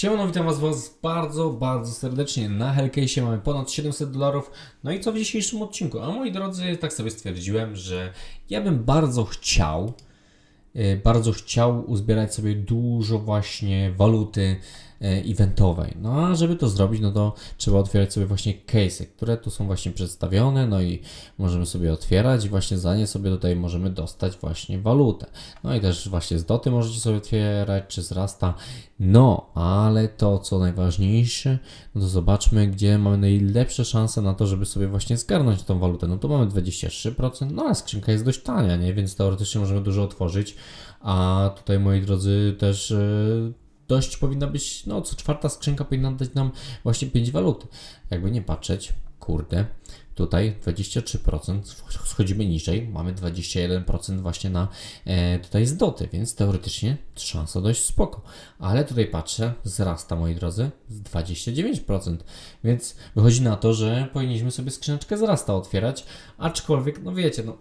Siemano, witam was, was bardzo, bardzo serdecznie. Na Hellcase mamy ponad 700 dolarów. No i co w dzisiejszym odcinku? A moi drodzy, tak sobie stwierdziłem, że ja bym bardzo chciał, e, bardzo chciał uzbierać sobie dużo właśnie waluty eventowej. No a żeby to zrobić, no to trzeba otwierać sobie właśnie case'y, które tu są właśnie przedstawione, no i możemy sobie otwierać i właśnie za nie sobie tutaj możemy dostać właśnie walutę. No i też właśnie z doty możecie sobie otwierać, czy z rasta. No, ale to co najważniejsze, no to zobaczmy, gdzie mamy najlepsze szanse na to, żeby sobie właśnie zgarnąć tą walutę. No tu mamy 23%, no a skrzynka jest dość tania, nie? Więc teoretycznie możemy dużo otworzyć. A tutaj, moi drodzy, też e, dość powinna być, no co czwarta skrzynka powinna dać nam właśnie 5 walut. Jakby nie patrzeć, kurde, tutaj 23%, schodzimy niżej, mamy 21% właśnie na e, tutaj z doty, więc teoretycznie szansa dość spoko. Ale tutaj patrzę, wzrasta moi drodzy, z 29%, więc wychodzi na to, że powinniśmy sobie skrzyneczkę zrasta otwierać, aczkolwiek, no wiecie, no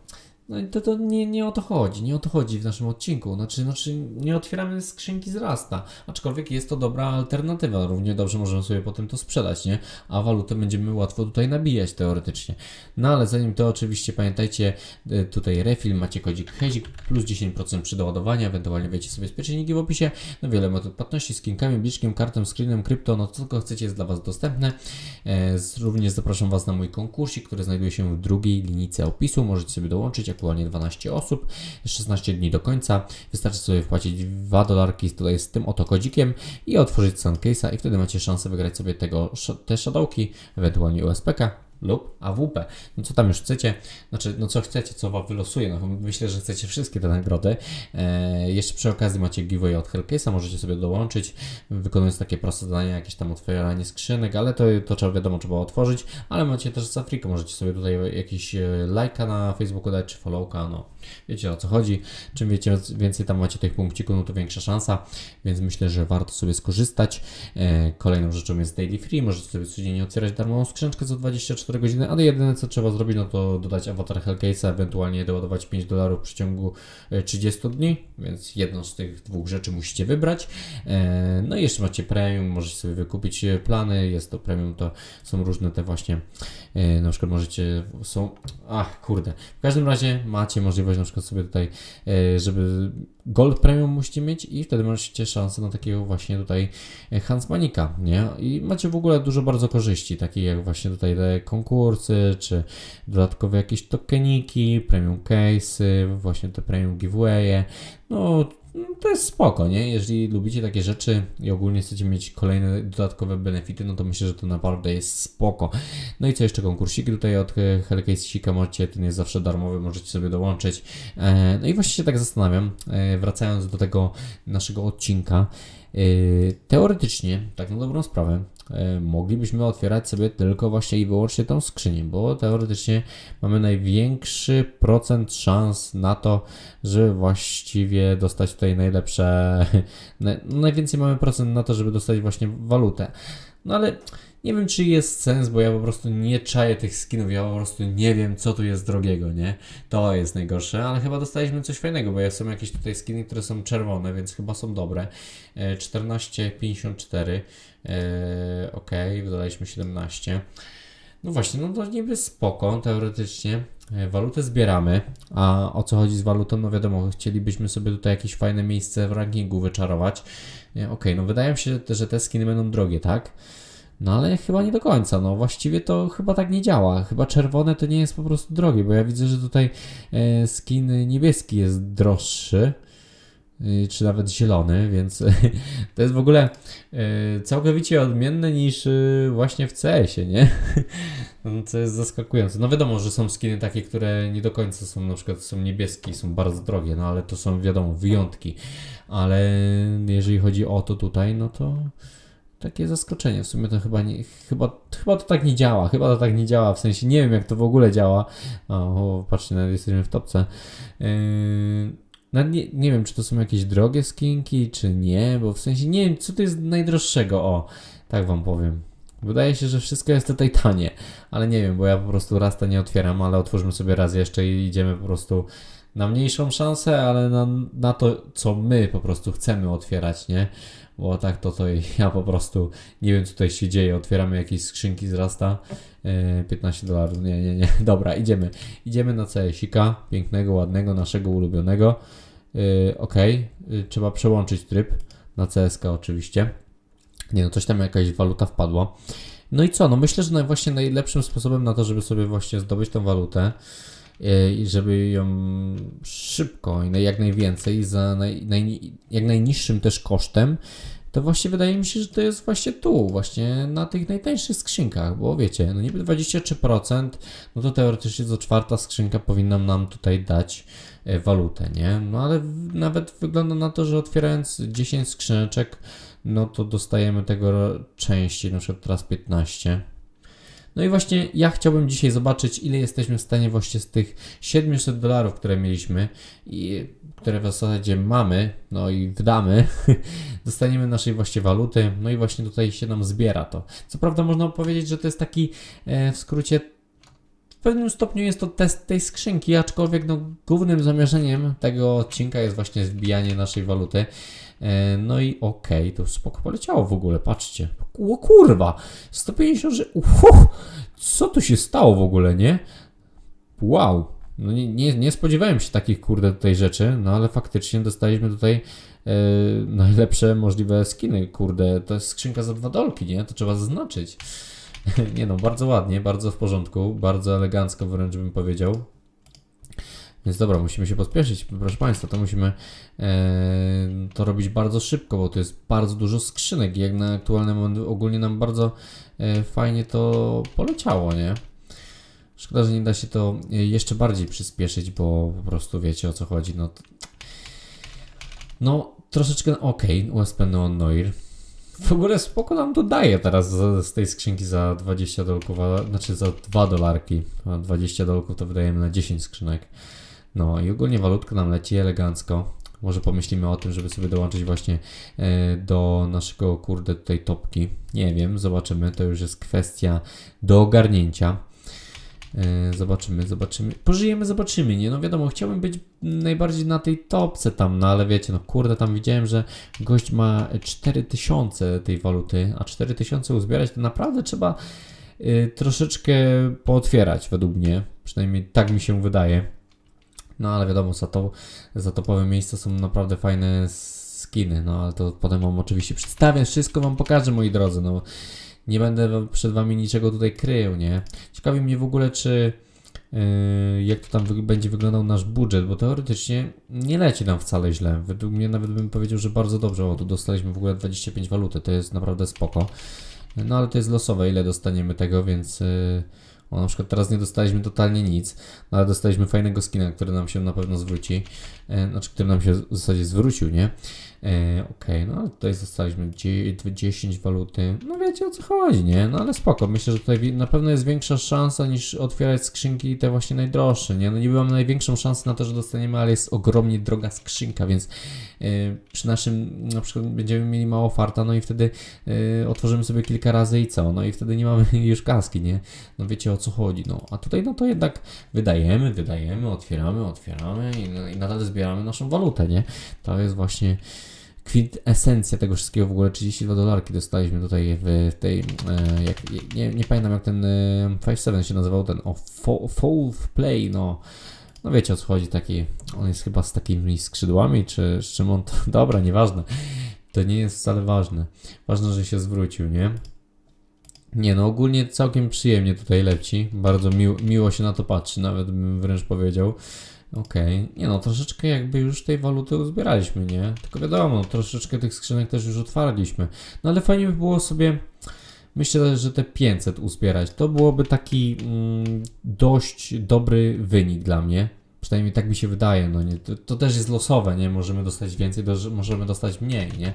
no i to, to nie, nie o to chodzi, nie o to chodzi w naszym odcinku. Znaczy, znaczy nie otwieramy skrzynki z Rasta, aczkolwiek jest to dobra alternatywa. Równie dobrze możemy sobie potem to sprzedać, nie? A walutę będziemy łatwo tutaj nabijać teoretycznie. No ale zanim to oczywiście pamiętajcie, e, tutaj refill, macie kodzik HEZIK plus 10% przy doładowaniu, ewentualnie wiecie sobie spieczniki w opisie. No wiele metod płatności, skinkami, bliczkiem, kartą, screenem, krypto, no co tylko chcecie jest dla Was dostępne. E, z- również zapraszam Was na mój konkursik, który znajduje się w drugiej linijce opisu. Możecie sobie dołączyć, aktualnie 12 osób, 16 dni do końca. Wystarczy sobie wpłacić 2 dolarki tutaj z tym oto kodzikiem i otworzyć Suncase'a i wtedy macie szansę wygrać sobie tego, te shadowki, ewentualnie USPK lub AWP. No co tam już chcecie, znaczy no co chcecie, co wam wylosuje, no myślę, że chcecie wszystkie te nagrody. E, jeszcze przy okazji macie giveaway od Hellcase'a, możecie sobie dołączyć, wykonując takie proste zadania, jakieś tam otwieranie skrzynek, ale to, to trzeba wiadomo, trzeba otworzyć, ale macie też z Afrika, możecie sobie tutaj jakiś e, lajka na Facebooku dać, czy followka, no wiecie o co chodzi. Czym wiecie, więcej tam macie tych punkcików, no to większa szansa, więc myślę, że warto sobie skorzystać. E, kolejną rzeczą jest Daily Free, możecie sobie codziennie otwierać darmową skrzynkę co 24 godziny, ale jedyne co trzeba zrobić, no to dodać awatar Hellcase'a, ewentualnie doładować 5 dolarów w przeciągu e, 30 dni, więc jedną z tych dwóch rzeczy musicie wybrać. E, no i jeszcze macie premium, możecie sobie wykupić e, plany, jest to premium, to są różne te właśnie, e, na przykład możecie, są, ach kurde, w każdym razie macie możliwość na przykład sobie tutaj, e, żeby Gold Premium musicie mieć i wtedy macie szansę na takiego właśnie tutaj e, Hansmanika, nie? I macie w ogóle dużo bardzo korzyści, takich jak właśnie tutaj te konkursy, czy dodatkowe jakieś tokeniki, premium case'y, właśnie te premium giveawaye, no to jest spoko, nie? Jeżeli lubicie takie rzeczy i ogólnie chcecie mieć kolejne dodatkowe benefity, no to myślę, że to naprawdę jest spoko. No i co jeszcze konkursiki tutaj od Hellcase'ika możecie, ten jest zawsze darmowy, możecie sobie dołączyć. E, No i właśnie się tak zastanawiam, e, wracając do tego naszego odcinka, e, teoretycznie, tak na dobrą sprawę, moglibyśmy otwierać sobie tylko właśnie i wyłącznie tą skrzynię, bo teoretycznie mamy największy procent szans na to, żeby właściwie dostać tutaj najlepsze, na- no najwięcej mamy procent na to, żeby dostać właśnie walutę. No ale nie wiem, czy jest sens, bo ja po prostu nie czaję tych skinów, ja po prostu nie wiem, co tu jest drogiego, nie? To jest najgorsze, ale chyba dostaliśmy coś fajnego, bo są jakieś tutaj skiny, które są czerwone, więc chyba są dobre. E, 14,54, e, ok, wydaliśmy 17. No właśnie, no to niby spoko, teoretycznie. E, Walutę zbieramy, a o co chodzi z walutą? No wiadomo, chcielibyśmy sobie tutaj jakieś fajne miejsce w rankingu wyczarować. E, Okej, no wydaje mi się, że te skiny będą drogie, tak? No ale chyba nie do końca, no właściwie to chyba tak nie działa. Chyba czerwone to nie jest po prostu drogie, bo ja widzę, że tutaj e, skin niebieski jest droższy, y, czy nawet zielony, więc to jest w ogóle e, całkowicie odmienne niż właśnie w CS-ie, nie? No, Co jest zaskakujące. No wiadomo, że są skiny takie, które nie do końca są, na przykład są niebieskie są bardzo drogie, no ale to są wiadomo wyjątki. Ale jeżeli chodzi o to tutaj, no to takie zaskoczenie. W sumie to chyba nie, chyba, chyba to tak nie działa. Chyba to tak nie działa. W sensie nie wiem, jak to w ogóle działa. O, patrzcie, nawet jesteśmy w topce. Yy, nie, nie wiem, czy to są jakieś drogie skinki, czy nie, bo w sensie nie wiem, co to jest najdroższego. O, tak wam powiem. Wydaje się, że wszystko jest tutaj tanie, ale nie wiem, bo ja po prostu raz to nie otwieram, ale otwórzmy sobie raz jeszcze i idziemy po prostu na mniejszą szansę, ale na, na to, co my po prostu chcemy otwierać, nie? Bo tak to to ja po prostu nie wiem co tutaj się dzieje, otwieramy jakieś skrzynki z Rasta, e, 15 dolarów, nie, nie, nie, dobra, idziemy, idziemy na CS-ika, pięknego, ładnego, naszego ulubionego, e, ok, trzeba przełączyć tryb na CSK oczywiście, nie no, coś tam jakaś waluta wpadła, no i co, no myślę, że właśnie najlepszym sposobem na to, żeby sobie właśnie zdobyć tą walutę, e, i żeby ją szybko i jak najwięcej za naj, naj, jak najniższym też kosztem, to właśnie wydaje mi się, że to jest właśnie tu, właśnie na tych najtańszych skrzynkach, bo wiecie, no niby 23%, no to teoretycznie co czwarta skrzynka powinna nam tutaj dać e, walutę, nie? No ale nawet wygląda na to, że otwierając 10 skrzyneczek, no to dostajemy tego częściej, na przykład teraz 15. No i właśnie ja chciałbym dzisiaj zobaczyć, ile jesteśmy w stanie właśnie z tych 700 dolarów, które mieliśmy i które w zasadzie mamy, no i wydamy, dostaniemy naszej właśnie waluty, no i właśnie tutaj się nam zbiera to. Co prawda można powiedzieć, że to jest taki e, w skrócie w pewnym stopniu jest to test tej skrzynki, aczkolwiek no, głównym zamierzeniem tego odcinka jest właśnie zbijanie naszej waluty. E, No i okej, to spoko poleciało w ogóle, patrzcie. O kurwa, 150, że... Uff, co tu się stało w ogóle, nie? Wow, no nie, nie, nie spodziewałem się takich kurde tutaj rzeczy, no ale faktycznie dostaliśmy tutaj e, najlepsze możliwe skiny, kurde, to jest skrzynka za dwa dolki, nie? To trzeba zaznaczyć. nie no, bardzo ładnie, bardzo w porządku, bardzo elegancko wręcz bym powiedział. Więc dobra, musimy się pospieszyć, proszę Państwa, to musimy e, to robić bardzo szybko, bo to jest bardzo dużo skrzynek i jak na aktualny moment ogólnie nam bardzo e, fajnie to poleciało, nie? Szkoda, że nie da się to e, jeszcze bardziej przyspieszyć, bo po prostu wiecie o co chodzi. No, no troszeczkę okej, USP Neon Noir. W ogóle spoko nam to daje teraz z, z tej skrzynki za 20 dolków, a, znaczy za 2 dolarki. A 20 dolków to wydajemy na 10 skrzynek. No i ogólnie walutka nam leci elegancko. Może pomyślimy o tym, żeby sobie dołączyć właśnie e, do naszego kurde tutaj topki. Nie wiem, zobaczymy. To już jest kwestia do ogarnięcia. E, Zobaczymy, zobaczymy. Pożyjemy, zobaczymy, nie? No wiadomo, chciałbym być najbardziej na tej topce tam, no ale wiecie, no kurde, tam widziałem, że gość ma 4000 tej waluty, a 4000 uzbierać to naprawdę trzeba y, troszeczkę pootwierać według mnie. Przynajmniej tak mi się wydaje. No ale wiadomo, za, to, za topowe miejsca są naprawdę fajne skiny, no ale to potem wam oczywiście przedstawię, wszystko wam pokażę, moi drodzy, no. Nie będę przed wami niczego tutaj krył, nie? Ciekawi mnie w ogóle, czy yy, jak to tam wy- będzie wyglądał nasz budżet, bo teoretycznie nie leci nam wcale źle. Według mnie nawet bym powiedział, że bardzo dobrze. O, tu dostaliśmy w ogóle 25 waluty, to jest naprawdę spoko. No ale to jest losowe, ile dostaniemy tego, więc... Yy, na przykład teraz nie dostaliśmy totalnie nic, no ale dostaliśmy fajnego skina, który nam się na pewno zwróci. E, znaczy, który nam się w zasadzie zwrócił, nie? E, Okej, no ale tutaj dostaliśmy dzie- 10 waluty. No wiecie o co chodzi, nie? No ale spoko. Myślę, że tutaj na pewno jest większa szansa niż otwierać skrzynki te właśnie najdroższe, nie? No niby mamy największą szansę na to, że dostaniemy, ale jest ogromnie droga skrzynka, więc e, przy naszym na przykład będziemy mieli mało farta, no i wtedy e, otworzymy sobie kilka razy i co? No i wtedy nie mamy już kaski, nie? No wiecie o co chodzi, no. A tutaj no to jednak wydajemy, wydajemy, otwieramy, otwieramy i, no, i nadal zbieramy naszą walutę, nie? To jest właśnie kwintesencja tego wszystkiego. W ogóle 32 dolarki dostaliśmy tutaj w, tej, e, jak, nie, nie pamiętam jak ten e, 5.7 się nazywał, ten o Fall Play, no. No wiecie o co chodzi, taki, on jest chyba z takimi skrzydłami, czy z czym on to, dobra, nieważne. To nie jest wcale ważne. Ważne, że się zwrócił, nie? Nie no, ogólnie całkiem przyjemnie tutaj leci. Bardzo miło, miło się na to patrzy, nawet bym wręcz powiedział. Okej, nie no, troszeczkę jakby już tej waluty uzbieraliśmy, nie? Tylko wiadomo, troszeczkę tych skrzynek też już otwarliśmy. No ale fajnie by było sobie, myślę, że te 500 uzbierać. To byłoby taki mm, dość dobry wynik dla mnie. Przynajmniej tak mi się wydaje, no nie? To, to też jest losowe, nie? Możemy dostać więcej, możemy dostać mniej, nie?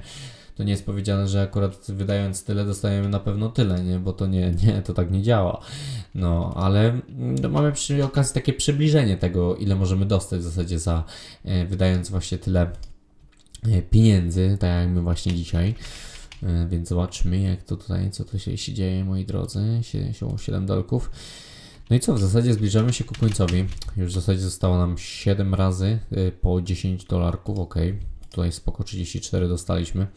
To nie jest powiedziane, że akurat wydając tyle dostajemy na pewno tyle, nie? Bo to nie, nie, to tak nie działa. No, ale mm, mamy przy okazji takie przybliżenie tego, ile możemy dostać w zasadzie za e, wydając właśnie tyle e, pieniędzy, tak jak my właśnie dzisiaj. E, więc zobaczmy, jak to tutaj, co tu się, się dzieje, moi drodzy. Się 7 dolków. No i co, w zasadzie zbliżamy się ku końcowi. Już w zasadzie zostało nam 7 razy po 10 dolarków, ok. Tutaj spoko, 34 dostaliśmy.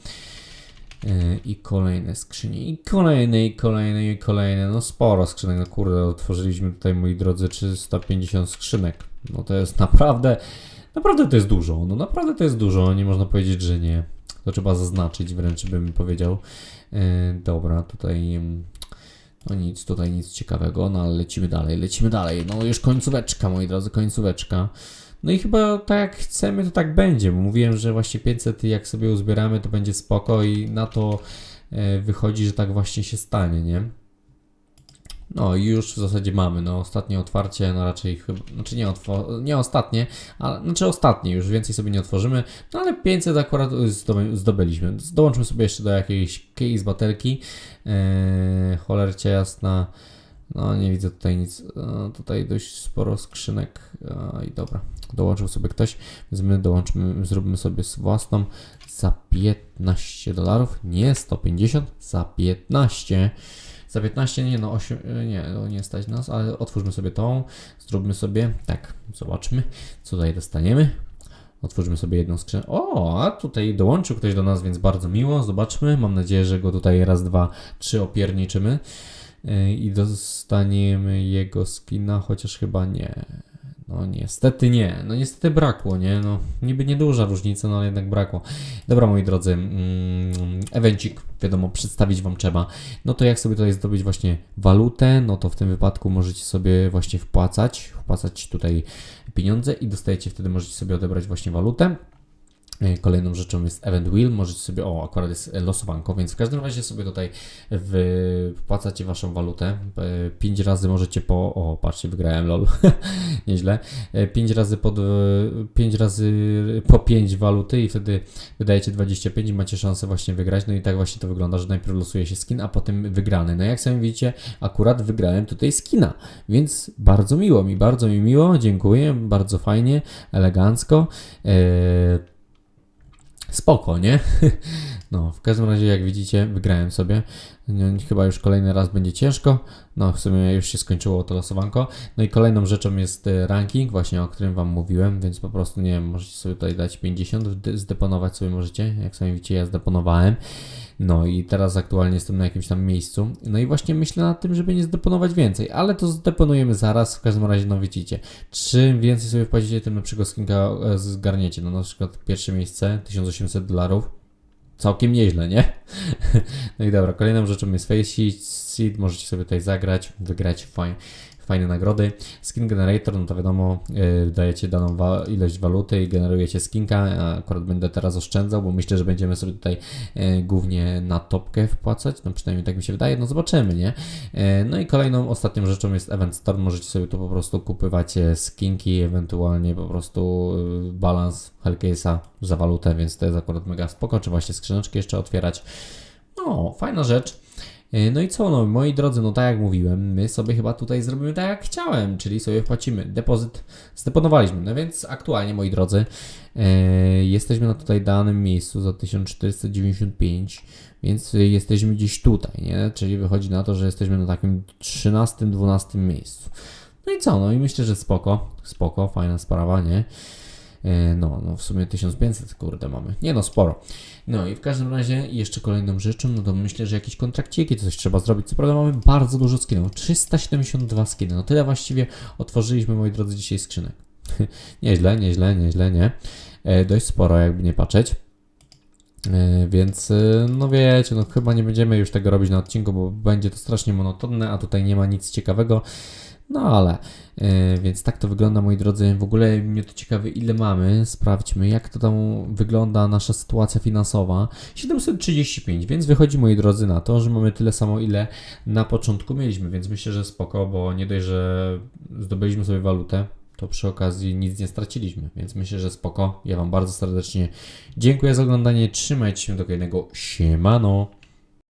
Yy, I kolejne skrzynie, i kolejne, i kolejne, i kolejne. No sporo skrzynek, no kurde, otworzyliśmy tutaj, moi drodzy, 350 skrzynek. No to jest naprawdę, naprawdę to jest dużo. No naprawdę to jest dużo, nie można powiedzieć, że nie. To trzeba zaznaczyć, wręcz bym powiedział. Yy, dobra, tutaj. ym, No nic, tutaj nic ciekawego, no ale lecimy dalej, lecimy dalej. No już końcóweczka, moi drodzy, końcóweczka. No i chyba tak jak chcemy, to tak będzie, bo mówiłem, że właśnie 500 jak sobie uzbieramy, to będzie spoko i na to e, wychodzi, że tak właśnie się stanie, nie? No i już w zasadzie mamy, no ostatnie otwarcie, no raczej chyba, znaczy nie, nie ostatnie, ale, znaczy ostatnie, już więcej sobie nie otworzymy, no ale 500 akurat zdoby- zdobyliśmy. Dołączmy sobie jeszcze do jakiejś case baterki, eee, cholercia jasna, no nie widzę tutaj nic, e, tutaj dość sporo skrzynek e, i dobra, dołączył sobie ktoś, więc my dołączymy, zrobimy sobie własną za 15 dolarów, nie 150, za 15. Za 15 nie no 8, nie, no nie stać nas, ale otwórzmy sobie tą, zróbmy sobie, tak, zobaczmy, co tutaj dostaniemy. Otwórzmy sobie jedną skrzynkę. O, a tutaj dołączył ktoś do nas, więc bardzo miło. Zobaczmy. Mam nadzieję, że go tutaj raz, dwa, trzy opierniczymy. Yy, I dostaniemy jego skina, chociaż chyba nie. No niestety nie. No niestety brakło, nie? No niby nieduża różnica, no ale jednak brakło. Dobra, moi drodzy, mm, evencik, wiadomo, przedstawić Wam trzeba. No to jak sobie tutaj zdobyć właśnie walutę, no to w tym wypadku możecie sobie właśnie wpłacać, wpłacać tutaj pieniądze i dostajecie wtedy, możecie sobie odebrać właśnie walutę. E, Kolejną rzeczą jest Event Wheel, możecie sobie, o akurat jest e, losowanko, więc w każdym razie sobie tutaj w, wpłacacie Waszą walutę. 5 razy możecie po, o patrzcie wygrałem lol, nieźle. 5 razy po, 5 razy po 5 waluty i wtedy wydajecie 25 i macie szansę właśnie wygrać. No i tak właśnie to wygląda, że najpierw losuje się skin, a potem wygrany. No jak sami widzicie, akurat wygrałem tutaj skina, więc bardzo miło mi, bardzo mi miło, dziękuję, bardzo fajnie, elegancko. Spoko, nie? No, w każdym razie, jak widzicie, wygrałem sobie. No, chyba już kolejny raz będzie ciężko. No, w sumie już się skończyło to losowanko. No i kolejną rzeczą jest e, ranking, właśnie o którym Wam mówiłem, więc po prostu, nie wiem, możecie sobie tutaj dać 50, wde- zdeponować sobie możecie. Jak sami widzicie, ja zdeponowałem. No i teraz aktualnie jestem na jakimś tam miejscu. No i właśnie myślę nad tym, żeby nie zdeponować więcej, ale to zdeponujemy zaraz. W każdym razie, no widzicie, czym więcej sobie wpłacicie, tym lepszego skinka e, zgarniecie. No na przykład pierwsze miejsce, 1800 dolarów. Całkiem nieźle, nie? No i dobra, kolejną rzeczą jest Face Seed, możecie sobie tutaj zagrać, wygrać fajne, fajne nagrody. Skin Generator, no to wiadomo, yy, dajecie daną wa- ilość waluty i generujecie skinka. Ja akurat będę teraz oszczędzał, bo myślę, że będziemy sobie tutaj yy, głównie na topkę wpłacać, no przynajmniej tak mi się wydaje, no zobaczymy, nie? Yy, no i kolejną, ostatnią rzeczą jest Event Store, możecie sobie tu po prostu kupywać skinki, ewentualnie po prostu balans Hellcase'a za walutę, więc to jest akurat mega spoko, trzeba się skrzyneczki jeszcze otwierać. No, fajna rzecz. Yy, No i co, no moi drodzy, no tak jak mówiłem, my sobie chyba tutaj zrobimy tak jak chciałem, czyli sobie wpłacimy depozyt, zdeponowaliśmy. No więc aktualnie, moi drodzy, yy, jesteśmy na tutaj danym miejscu za 1495, więc jesteśmy gdzieś tutaj, nie? Czyli wychodzi na to, że jesteśmy na takim 13-12 miejscu. No i co, no i myślę, że spoko, spoko, fajna sprawa, nie? E, No, no w sumie 1500, kurde, mamy. Nie no, sporo. No i w każdym razie jeszcze kolejną rzeczą, no to myślę, że jakieś kontrakciki, coś trzeba zrobić. Co prawda mamy bardzo dużo skinów, 372 skiny. No tyle właściwie otworzyliśmy, moi drodzy, dzisiaj skrzynek. nieźle, nieźle, nieźle, nie? E, dość sporo, jakby nie patrzeć. E, Więc, e, no wiecie, no chyba nie będziemy już tego robić na odcinku, bo będzie to strasznie monotonne, a tutaj nie ma nic ciekawego. No ale, e, więc tak to wygląda, moi drodzy. W ogóle mnie to ciekawe, ile mamy. Sprawdźmy, jak to tam wygląda nasza sytuacja finansowa. 735, więc wychodzi, moi drodzy, na to, że mamy tyle samo, ile na początku mieliśmy, więc myślę, że spoko, bo nie dość, że zdobyliśmy sobie walutę, to przy okazji nic nie straciliśmy, więc myślę, że spoko. Ja Wam bardzo serdecznie dziękuję za oglądanie. Trzymajcie się do kolejnego. Siemano!